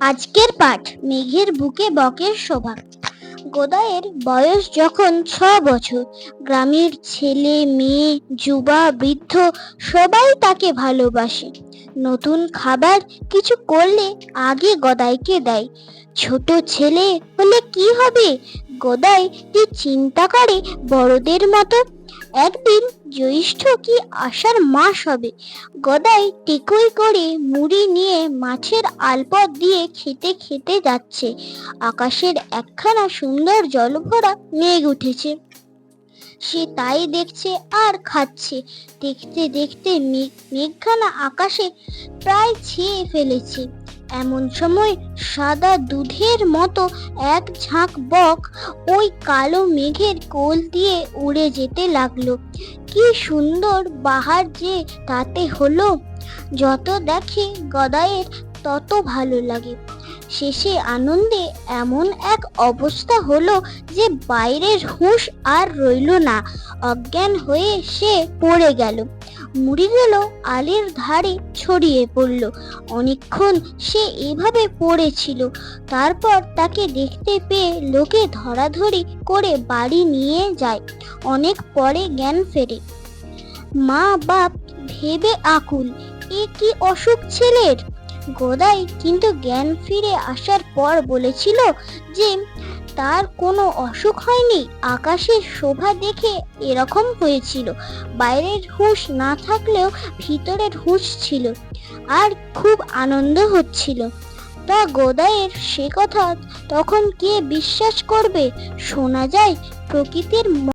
আজকের পাঠ মেঘের বুকে বকের শোভা। গোদায়ের বয়স যখন ছ বছর, গ্রামের ছেলে, মেয়ে, যুবা, বৃদ্ধ সবাই তাকে ভালোবাসে। নতুন খাবার কিছু করলে আগে গদাইকে দেয়। ছোট ছেলে হলে কি হবে? গদাই কি চিন্তা করে বড়দের মতো একদিন জ্যৈষ্ঠ কি আষাঢ় মাস হবে? গদাই টেকই করে মুড়ি নিয়ে মাছের আলপথ দিয়ে খেতে খেতে যাচ্ছে। আকাশের একখানা সুন্দর জলভরা মেঘ উঠেছে। সে তাই দেখছে আর খাচ্ছে। দেখতে দেখতে মেঘ মেঘখানা আকাশে প্রায় ছেয়ে ফেলেছে। এমন সময় সাদা দুধের মতো এক ঝাঁক বক ওই কালো মেঘের কোল দিয়ে উড়ে যেতে লাগল। কি সুন্দর বাহার যে তাতে হলো। যত দেখে গদায়ের তত ভালো লাগে। শেষে আনন্দে এমন এক অবস্থা হলো যে বাইরের হুঁশ আর রইল না। অজ্ঞান হয়ে সে পড়ে গেল। মুড়িগুলো আলের ধারে ছড়িয়ে পড়ল। অনেকক্ষণ সে এভাবে পড়েছিল। তারপর তাকে দেখতে পেয়ে লোকে ধরাধরি করে বাড়ি নিয়ে যায়। অনেক পরে জ্ঞান ফেরে। মা বাপ ভেবে আকুল, এ কি অসুখ ছেলের? গোদাই কিন্তু জ্ঞান ফিরে আসার পর বলেছিল যে তার কোনো অসুখ হয়নি। আকাশের শোভা দেখে এরকম হয়েছিল। বাইরের হুঁশ না থাকলেও ভিতরের হুঁশ ছিল আর খুব আনন্দ হচ্ছিল। তা গোদায়ের সে কথা তখন কে বিশ্বাস করবে? শোনা যায় প্রকৃতির